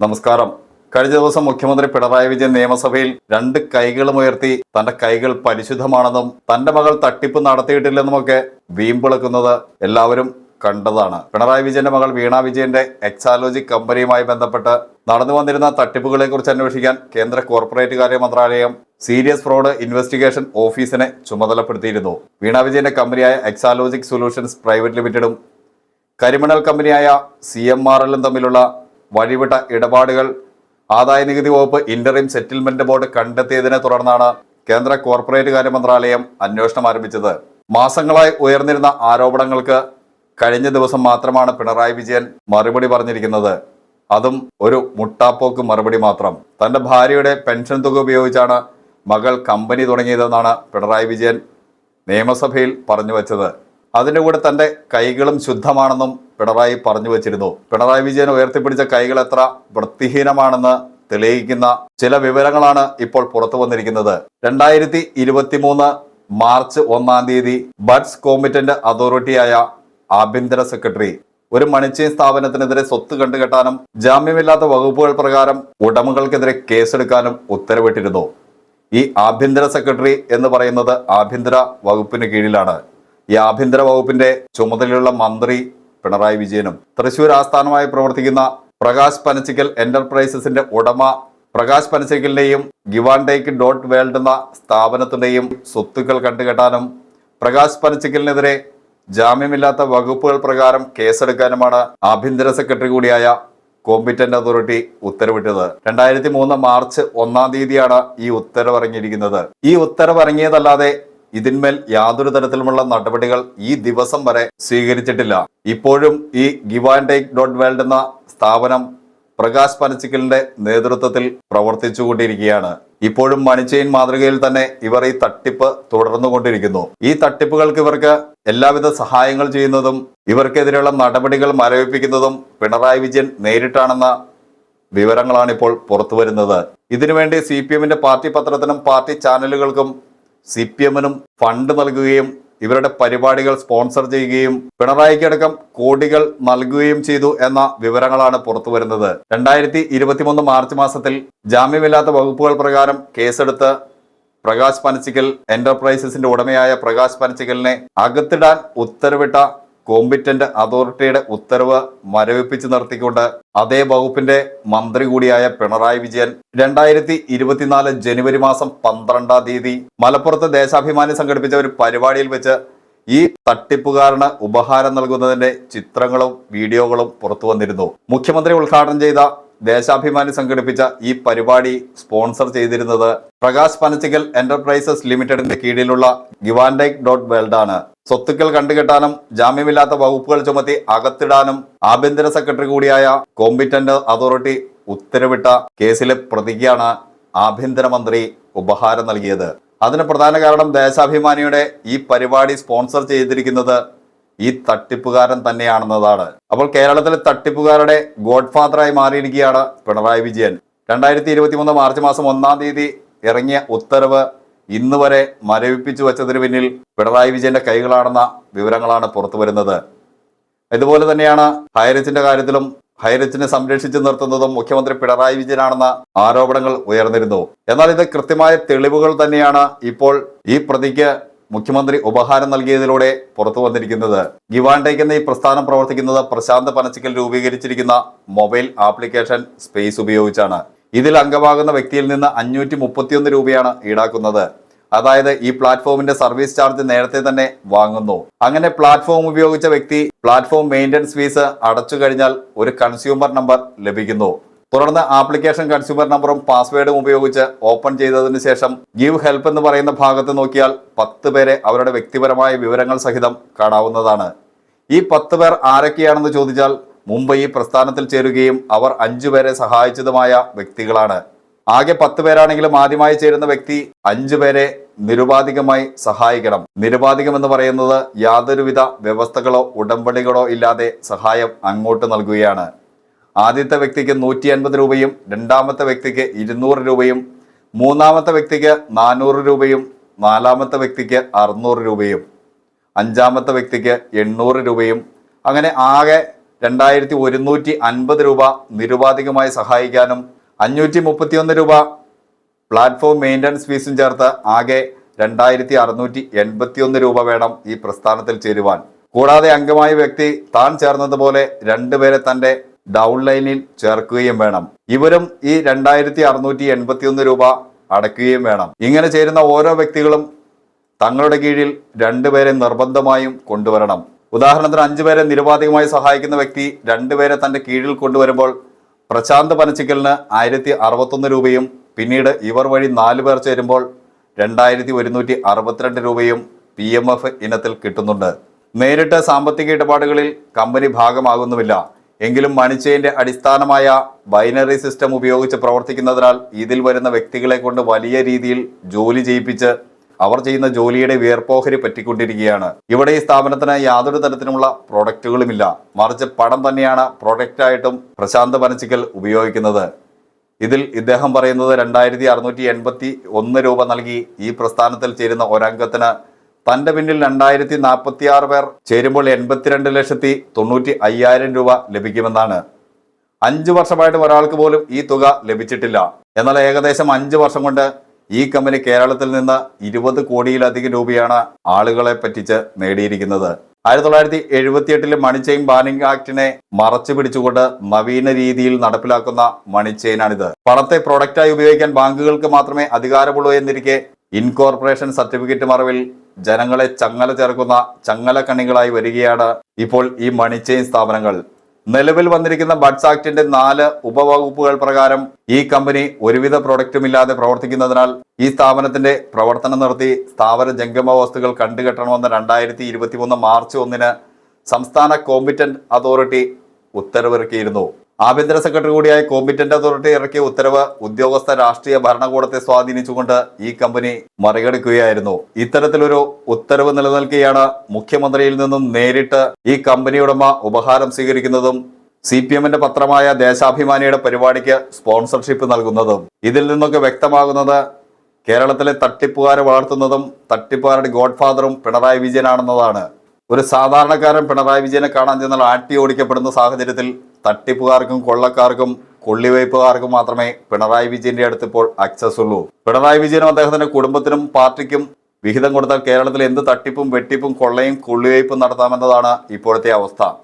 നമസ്കാരം. കഴിഞ്ഞ ദിവസം മുഖ്യമന്ത്രി പിണറായി വിജയൻ നിയമസഭയിൽ രണ്ട് കൈകളും ഉയർത്തി തന്റെ കൈകൾ പരിശുദ്ധമാണെന്നും തന്റെ മകൾ തട്ടിപ്പ് നടത്തിയിട്ടില്ലെന്നുമൊക്കെ വീമ്പിളക്കുന്നത് എല്ലാവരും കണ്ടതാണ്. പിണറായി വിജയന്റെ മകൾ വീണ വിജയന്റെ എക്സാലോജി കമ്പനിയുമായി ബന്ധപ്പെട്ട് നടന്നു വന്നിരുന്ന തട്ടിപ്പുകളെ കുറിച്ച് അന്വേഷിക്കാൻ കേന്ദ്ര കോർപ്പറേറ്റ് കാര്യ മന്ത്രാലയം സീരിയസ് ഫ്രോഡ് ഇൻവെസ്റ്റിഗേഷൻ ഓഫീസിനെ ചുമതലപ്പെടുത്തിയിരുന്നു. വീണ വിജയന്റെ കമ്പനിയായ എക്സാലോജിക് സൊല്യൂഷൻസ് പ്രൈവറ്റ് ലിമിറ്റഡും കരിമണൽ കമ്പനിയായ സി എം ആർ എല്ലും തമ്മിലുള്ള വഴിവിട്ട ഇടപാടുകൾ. ആദായ നികുതി വകുപ്പ് ഇന്ററിം സെറ്റിൽമെന്റ് ബോർഡ് കണ്ടെത്തിയതിനെ തുടർന്നാണ് കേന്ദ്ര കോർപ്പറേറ്റ് കാര്യ മന്ത്രാലയം അന്വേഷണം ആരംഭിച്ചത്. മാസങ്ങളായി ഉയർന്നിരുന്ന ആരോപണങ്ങൾക്ക് കഴിഞ്ഞ ദിവസം മാത്രമാണ് പിണറായി വിജയൻ മറുപടി പറഞ്ഞിരിക്കുന്നത്. അതും ഒരു മുട്ടാപ്പോക്ക് മറുപടി മാത്രം. തന്റെ ഭാര്യയുടെ പെൻഷൻ തുക ഉപയോഗിച്ചാണ് മകൾ കമ്പനി തുടങ്ങിയതെന്നാണ് പിണറായി വിജയൻ നിയമസഭയിൽ പറഞ്ഞു വച്ചത്. അതിന്റെ കൂടെ തന്റെ കൈകളും ശുദ്ധമാണെന്നും പിണറായി പറഞ്ഞു വച്ചിരുന്നു. പിണറായി വിജയൻ ഉയർത്തിപ്പിടിച്ച കൈകൾ എത്ര വൃത്തിഹീനമാണെന്ന് തെളിയിക്കുന്ന ചില വിവരങ്ങളാണ് ഇപ്പോൾ പുറത്തു വന്നിരിക്കുന്നത്. രണ്ടായിരത്തി ഇരുപത്തിമൂന്ന് മാർച്ച് ഒന്നാം തീയതി ബഡ്സ് കോമിറ്റന്റ് അതോറിറ്റിയായ ആഭ്യന്തര സെക്രട്ടറി ഒരു മണിച്ചീൻ സ്ഥാപനത്തിനെതിരെ സ്വത്ത് കണ്ടുകെട്ടാനും ജാമ്യമില്ലാത്ത വകുപ്പുകൾ പ്രകാരം ഉടമകൾക്കെതിരെ കേസെടുക്കാനും ഉത്തരവിട്ടിരുന്നു. ഈ ആഭ്യന്തര സെക്രട്ടറി എന്ന് പറയുന്നത് ആഭ്യന്തര വകുപ്പിന് കീഴിലാണ്. ഈ ആഭ്യന്തര വകുപ്പിന്റെ ചുമതലയുള്ള മന്ത്രി പിണറായി വിജയനും തൃശൂർ ആസ്ഥാനമായി പ്രവർത്തിക്കുന്ന പ്രകാശ് പനച്ചിക്കൽ എന്റർപ്രൈസസിന്റെ ഉടമ Prakash പനച്ചിക്കലിന്റെയും give and take dot world എന്ന സ്ഥാപനത്തിന്റെയും സ്വത്തുക്കൾ കണ്ടുകെട്ടാനും പ്രകാശ് പനച്ചിക്കലിനെതിരെ ജാമ്യമില്ലാത്ത വകുപ്പുകൾ പ്രകാരം കേസെടുക്കാനുമാണ് ആഭ്യന്തര സെക്രട്ടറി കൂടിയായ കോമ്പിറ്റന്റ് അതോറിറ്റി ഉത്തരവിട്ടത്. രണ്ടായിരത്തി മൂന്ന് മാർച്ച് ഒന്നാം തീയതിയാണ് ഈ ഉത്തരവ് ഇറങ്ങിയിരിക്കുന്നത് ഈ ഉത്തരവ് ഇറങ്ങിയതല്ലാതെ ഇതിന്മേൽ യാതൊരു തരത്തിലുമുള്ള നടപടികൾ ഈ ദിവസം വരെ സ്വീകരിച്ചിട്ടില്ല. ഇപ്പോഴും ഈ give and take dot world എന്ന സ്ഥാപനം പ്രകാശ് പനച്ചിക്കലിന്റെ നേതൃത്വത്തിൽ പ്രവർത്തിച്ചുകൊണ്ടിരിക്കുകയാണ്. ഇപ്പോഴും മണിച്ചെയിൻ മാതൃകയിൽ തന്നെ ഇവർ ഈ തട്ടിപ്പ് തുടർന്നുകൊണ്ടിരിക്കുന്നു. ഈ തട്ടിപ്പുകൾക്ക് ഇവർക്ക് എല്ലാവിധ സഹായങ്ങൾ ചെയ്യുന്നതും ഇവർക്കെതിരെയുള്ള നടപടികൾ മരവിപ്പിക്കുന്നതും പിണറായി വിജയൻ നേരിട്ടാണെന്ന വിവരങ്ങളാണ് ഇപ്പോൾ പുറത്തു വരുന്നത് ഇതിനുവേണ്ടി സി പി എമ്മിന്റെ പാർട്ടി പത്രത്തിനും പാർട്ടി ചാനലുകൾക്കും സി പി എമ്മിനും ഫണ്ട് നൽകുകയും ഇവരുടെ പരിപാടികൾ സ്പോൺസർ ചെയ്യുകയും പിണറായിക്കടക്കം കോടികൾ നൽകുകയും ചെയ്തു എന്ന വിവരങ്ങളാണ് പുറത്തു വരുന്നത്. രണ്ടായിരത്തി ഇരുപത്തിമൂന്ന് മാർച്ച് മാസത്തിൽ ജാമ്യമില്ലാത്ത വകുപ്പുകൾ പ്രകാരം കേസെടുത്ത് പ്രകാശ് പനച്ചിക്കൽ എന്റർപ്രൈസസിന്റെ ഉടമയായ പ്രകാശ് പനച്ചിക്കലിനെ അകത്തിടാൻ ഉത്തരവിട്ട കോമ്പിറ്റന്റ് അതോറിറ്റിയുടെ ഉത്തരവ് മരവിപ്പിച്ച് നിർത്തിക്കൊണ്ട് അതേ വകുപ്പിന്റെ മന്ത്രി കൂടിയായ പിണറായി വിജയൻ രണ്ടായിരത്തി ഇരുപത്തിനാല് ജനുവരി മാസം പന്ത്രണ്ടാം തീയതി മലപ്പുറത്ത് ദേശാഭിമാനി സംഘടിപ്പിച്ച ഒരു പരിപാടിയിൽ വെച്ച് ഈ തട്ടിപ്പുകാരന് ഉപഹാരം നൽകുന്നതിന്റെ ചിത്രങ്ങളും വീഡിയോകളും പുറത്തു വന്നിരുന്നു. മുഖ്യമന്ത്രി ഉദ്ഘാടനം ചെയ്ത ദേശാഭിമാനി സംഘടിപ്പിച്ച ഈ പരിപാടി സ്പോൺസർ ചെയ്തിരുന്നത് പ്രകാശ് പനച്ചിക്കൽ എന്റർപ്രൈസസ് ലിമിറ്റഡിന്റെ കീഴിലുള്ള ഗിവാൻഡൈക് ഡോട്ട് വേൾഡ് ആണ്. സ്വത്തുക്കൾ കണ്ടുകെട്ടാനും ജാമ്യമില്ലാത്ത വകുപ്പുകൾ ചുമത്തി അകത്തിടാനും ആഭ്യന്തര സെക്രട്ടറി കൂടിയായ കോമ്പിറ്റന്റ് അതോറിറ്റി ഉത്തരവിട്ട കേസിലെ പ്രതിക്കാണ് ആഭ്യന്തരമന്ത്രി ഉപഹാരം നൽകിയത്. അതിന് പ്രധാന കാരണം ദേശാഭിമാനിയുടെ ഈ പരിപാടി സ്പോൺസർ ചെയ്തിരിക്കുന്നത് ഈ തട്ടിപ്പുകാരൻ തന്നെയാണെന്നതാണ്. അപ്പോൾ കേരളത്തിലെ തട്ടിപ്പുകാരുടെ ഗോഡ് ഫാദറായി മാറിയിരിക്കുകയാണ് പിണറായി വിജയൻ. രണ്ടായിരത്തി ഇരുപത്തി മൂന്ന് മാർച്ച് മാസം ഒന്നാം തീയതി ഇറങ്ങിയ ഉത്തരവ് ഇന്ന് വരെ മരവിപ്പിച്ചു വച്ചതിന് പിന്നിൽ പിണറായി വിജയന്റെ കൈകളാണെന്ന വിവരങ്ങളാണ് പുറത്തു വരുന്നത്. ഇതുപോലെ തന്നെയാണ് ഹൈറച്ചിന്റെ കാര്യത്തിലും ഹൈറച്ചിനെ സംരക്ഷിച്ചു നിർത്തുന്നതും മുഖ്യമന്ത്രി പിണറായി വിജയനാണെന്ന ആരോപണങ്ങൾ ഉയർന്നിരുന്നു. എന്നാൽ ഇത് കൃത്യമായ തെളിവുകൾ തന്നെയാണ് ഇപ്പോൾ ഈ പ്രതിക്ക് മുഖ്യമന്ത്രി ഉപഹാരം നൽകിയതിലൂടെ പുറത്തു വന്നിരിക്കുന്നത്. ഗിവാൻഡേക്ക് എന്ന ഈ പ്രസ്ഥാനം പ്രവർത്തിക്കുന്നത് പ്രശാന്ത് പനച്ചിക്കൽ രൂപീകരിച്ചിരിക്കുന്ന മൊബൈൽ ആപ്ലിക്കേഷൻ സ്പേസ് ഉപയോഗിച്ചാണ്. ഇതിൽ അംഗമാകുന്ന വ്യക്തിയിൽ നിന്ന് അഞ്ഞൂറ്റി മുപ്പത്തിയൊന്ന് രൂപയാണ് ഈടാക്കുന്നത്. അതായത് ഈ പ്ലാറ്റ്ഫോമിന്റെ സർവീസ് ചാർജ് നേരത്തെ തന്നെ വാങ്ങുന്നു. അങ്ങനെ പ്ലാറ്റ്ഫോം ഉപയോഗിച്ച വ്യക്തി പ്ലാറ്റ്ഫോം മെയിന്റനൻസ് ഫീസ് അടച്ചു കഴിഞ്ഞാൽ ഒരു കൺസ്യൂമർ നമ്പർ ലഭിക്കുന്നു. തുടർന്ന് ആപ്ലിക്കേഷൻ കൺസ്യൂമർ നമ്പറും പാസ്വേഡും ഉപയോഗിച്ച് ഓപ്പൺ ചെയ്തതിനു ശേഷം ഗീവ് ഹെൽപ്പ് എന്ന് പറയുന്ന ഭാഗത്ത് നോക്കിയാൽ പത്ത് പേരെ അവരുടെ വ്യക്തിപരമായ വിവരങ്ങൾ സഹിതം കാണാവുന്നതാണ്. ഈ പത്ത് പേർ ആരൊക്കെയാണെന്ന് ചോദിച്ചാൽ ഈ പ്രസ്ഥാനത്തിൽ ചേരുകയും അവർ അഞ്ചു പേരെ സഹായിച്ചതുമായ വ്യക്തികളാണ്. ആകെ പത്ത് പേരാണെങ്കിലും ആദ്യമായി ചേരുന്ന വ്യക്തി അഞ്ചു പേരെ നിരുപാധികമായി സഹായിക്കണം. നിരുപാധികം എന്ന് പറയുന്നത് യാതൊരുവിധ വ്യവസ്ഥകളോ ഉടമ്പടികളോ ഇല്ലാതെ സഹായം അങ്ങോട്ട് നൽകുകയാണ്. ആദ്യത്തെ വ്യക്തിക്ക് നൂറ്റി അൻപത് രൂപയും രണ്ടാമത്തെ വ്യക്തിക്ക് ഇരുന്നൂറ് രൂപയും മൂന്നാമത്തെ വ്യക്തിക്ക് നാനൂറ് രൂപയും നാലാമത്തെ വ്യക്തിക്ക് അറുന്നൂറ് രൂപയും അഞ്ചാമത്തെ വ്യക്തിക്ക് എണ്ണൂറ് രൂപയും അങ്ങനെ ആകെ രണ്ടായിരത്തി ഒരുന്നൂറ്റി അൻപത് രൂപ നിരുപാധികമായി സഹായിക്കാനും അഞ്ഞൂറ്റി മുപ്പത്തിയൊന്ന് രൂപ പ്ലാറ്റ്ഫോം മെയിന്റനൻസ് ഫീസും ചേർത്ത് ആകെ രണ്ടായിരത്തി അറുന്നൂറ്റി എൺപത്തിയൊന്ന് രൂപ വേണം ഈ പ്രസ്ഥാനത്തിൽ ചേരുവാൻ. കൂടാതെ അംഗമായ വ്യക്തി താൻ ചേർന്നതുപോലെ രണ്ടുപേരെ തന്റെ ഡൗൺലൈനിൽ ചേർക്കുകയും വേണം. ഇവരും ഈ രണ്ടായിരത്തി അറുന്നൂറ്റി എൺപത്തിയൊന്ന് രൂപ അടക്കുകയും വേണം. ഇങ്ങനെ ചേരുന്ന ഓരോ വ്യക്തികളും തങ്ങളുടെ കീഴിൽ രണ്ടുപേരെ നിർബന്ധമായും കൊണ്ടുവരണം. ഉദാഹരണത്തിന് അഞ്ചുപേരെ നിരുപാധികമായി സഹായിക്കുന്ന വ്യക്തി രണ്ടുപേരെ തന്റെ കീഴിൽ കൊണ്ടുവരുമ്പോൾ പ്രശാന്ത് പനച്ചിക്കലിന് ആയിരത്തി അറുപത്തൊന്ന് രൂപയും പിന്നീട് ഇവർ വഴി നാല് പേർ ചേരുമ്പോൾ രണ്ടായിരത്തി ഒരുന്നൂറ്റി അറുപത്തിരണ്ട് രൂപയും പി എം എഫ് ഇനത്തിൽ കിട്ടുന്നുണ്ട്. നേരിട്ട് സാമ്പത്തിക ഇടപാടുകളിൽ കമ്പനി ഭാഗമാകുന്നുമില്ല. എങ്കിലും മണിച്ചെയിന്റെ അടിസ്ഥാനമായ ബൈനറി സിസ്റ്റം ഉപയോഗിച്ച് പ്രവർത്തിക്കുന്നതിനാൽ ഇതിൽ വരുന്ന വ്യക്തികളെ കൊണ്ട് വലിയ രീതിയിൽ ജോലി ചെയ്യിപ്പിച്ച് അവർ ചെയ്യുന്ന ജോലിയുടെ വിയർപ്പോഹരി പറ്റിക്കൊണ്ടിരിക്കുകയാണ്. ഇവിടെ ഈ സ്ഥാപനത്തിന് യാതൊരു തരത്തിലുള്ള പ്രോഡക്റ്റുകളുമില്ല. മറിച്ച് പണം തന്നെയാണ് പ്രോഡക്റ്റായിട്ടും പ്രശാന്ത് പനച്ചിക്കൽ ഉപയോഗിക്കുന്നത്. ഇതിൽ ഇദ്ദേഹം പറയുന്നത് രണ്ടായിരത്തി അറുന്നൂറ്റി എൺപത്തി ഒന്ന് രൂപ നൽകി ഈ പ്രസ്ഥാനത്തിൽ ചേരുന്ന ഒരംഗത്തിന് തന്റെ പിന്നിൽ രണ്ടായിരത്തി നാൽപ്പത്തി ആറ് പേർ ചേരുമ്പോൾ എൺപത്തിരണ്ട് ലക്ഷത്തി തൊണ്ണൂറ്റി അയ്യായിരം രൂപ ലഭിക്കുമെന്നാണ്. അഞ്ചു വർഷമായിട്ട് ഒരാൾക്ക് പോലും ഈ തുക ലഭിച്ചിട്ടില്ല. എന്നാൽ ഏകദേശം അഞ്ച് വർഷം കൊണ്ട് ഈ കമ്പനി കേരളത്തിൽ നിന്ന് ഇരുപത് കോടിയിലധികം രൂപയാണ് ആളുകളെ പറ്റിച്ച് നേടിയിരിക്കുന്നത്. ആയിരത്തി തൊള്ളായിരത്തി എഴുപത്തിയെട്ടിലെ മണിച്ചെയിൻ ബാനിംഗ് ആക്ടിനെ മറച്ചു പിടിച്ചുകൊണ്ട് നവീന രീതിയിൽ നടപ്പിലാക്കുന്ന മണിച്ചെയിനാണിത് പണത്തെ പ്രൊഡക്റ്റായി ഉപയോഗിക്കാൻ ബാങ്കുകൾക്ക് മാത്രമേ അധികാരമുള്ളൂ എന്നിരിക്കെ ഇൻകോർപ്പറേഷൻ സർട്ടിഫിക്കറ്റ് മറവിൽ ജനങ്ങളെ ചങ്ങല ചേർക്കുന്ന ചങ്ങല കണ്ണികളായി വരികയാണ് ഇപ്പോൾ ഈ മണിച്ചെയിൻ സ്ഥാപനങ്ങൾ. നിലവിൽ വന്നിരിക്കുന്ന ബഡ്സ് ആക്ടിന്റെ നാല് ഉപവകുപ്പുകൾ പ്രകാരം ഈ കമ്പനി ഒരുവിധ പ്രൊഡക്റ്റും ഇല്ലാതെ പ്രവർത്തിക്കുന്നതിനാൽ ഈ സ്ഥാപനത്തിന്റെ പ്രവർത്തനം നിർത്തി സ്ഥാപന ജംഗമ വസ്തുക്കൾ കണ്ടുകെട്ടണമെന്ന് രണ്ടായിരത്തി ഇരുപത്തി മൂന്ന് മാർച്ച് ഒന്നിന് സംസ്ഥാന കോമ്പിറ്റന്റ് അതോറിറ്റി ഉത്തരവിറക്കിയിരുന്നു. ആഭ്യന്തര സെക്രട്ടറി കൂടിയായ കോമ്പിറ്റന്റ് അതോറിറ്റി ഇറക്കിയ ഉത്തരവ് ഉദ്യോഗസ്ഥ രാഷ്ട്രീയ ഭരണകൂടത്തെ സ്വാധീനിച്ചുകൊണ്ട് ഈ കമ്പനി മറികടക്കുകയായിരുന്നു. ഇത്തരത്തിലൊരു ഉത്തരവ് നിലനിൽക്കുകയാണ് മുഖ്യമന്ത്രിയിൽ നിന്നും നേരിട്ട് ഈ കമ്പനിയുടമ ഉപഹാരം സ്വീകരിക്കുന്നതും സി പി എമ്മിന്റെ പത്രമായ ദേശാഭിമാനിയുടെ പരിപാടിക്ക് സ്പോൺസർഷിപ്പ് നൽകുന്നതും. ഇതിൽ നിന്നൊക്കെ വ്യക്തമാകുന്നത് കേരളത്തിലെ തട്ടിപ്പുകാരെ വളർത്തുന്നതും തട്ടിപ്പുകാരുടെ ഗോഡ്ഫാദറും പിണറായി വിജയനാണെന്നതാണ്. ഒരു സാധാരണക്കാരൻ പിണറായി വിജയനെ കാണാൻ ചെന്നാൽ ആട്ടി ഓടിക്കപ്പെടുന്ന സാഹചര്യത്തിൽ തട്ടിപ്പുകാർക്കും കൊള്ളക്കാർക്കും കൊള്ളിവയ്പ്പുകാർക്കും മാത്രമേ പിണറായി വിജയന്റെ അടുത്ത് ഇപ്പോൾ അക്സസ് ഉള്ളൂ. പിണറായി വിജയനും അദ്ദേഹത്തിന്റെ കുടുംബത്തിനും പാർട്ടിക്കും വിഹിതം കൊടുത്താൽ കേരളത്തിൽ എന്ത് തട്ടിപ്പും വെട്ടിപ്പും കൊള്ളയും കൊള്ളിവയ്പ്പും നടത്താമെന്നതാണ് ഇപ്പോഴത്തെ അവസ്ഥ.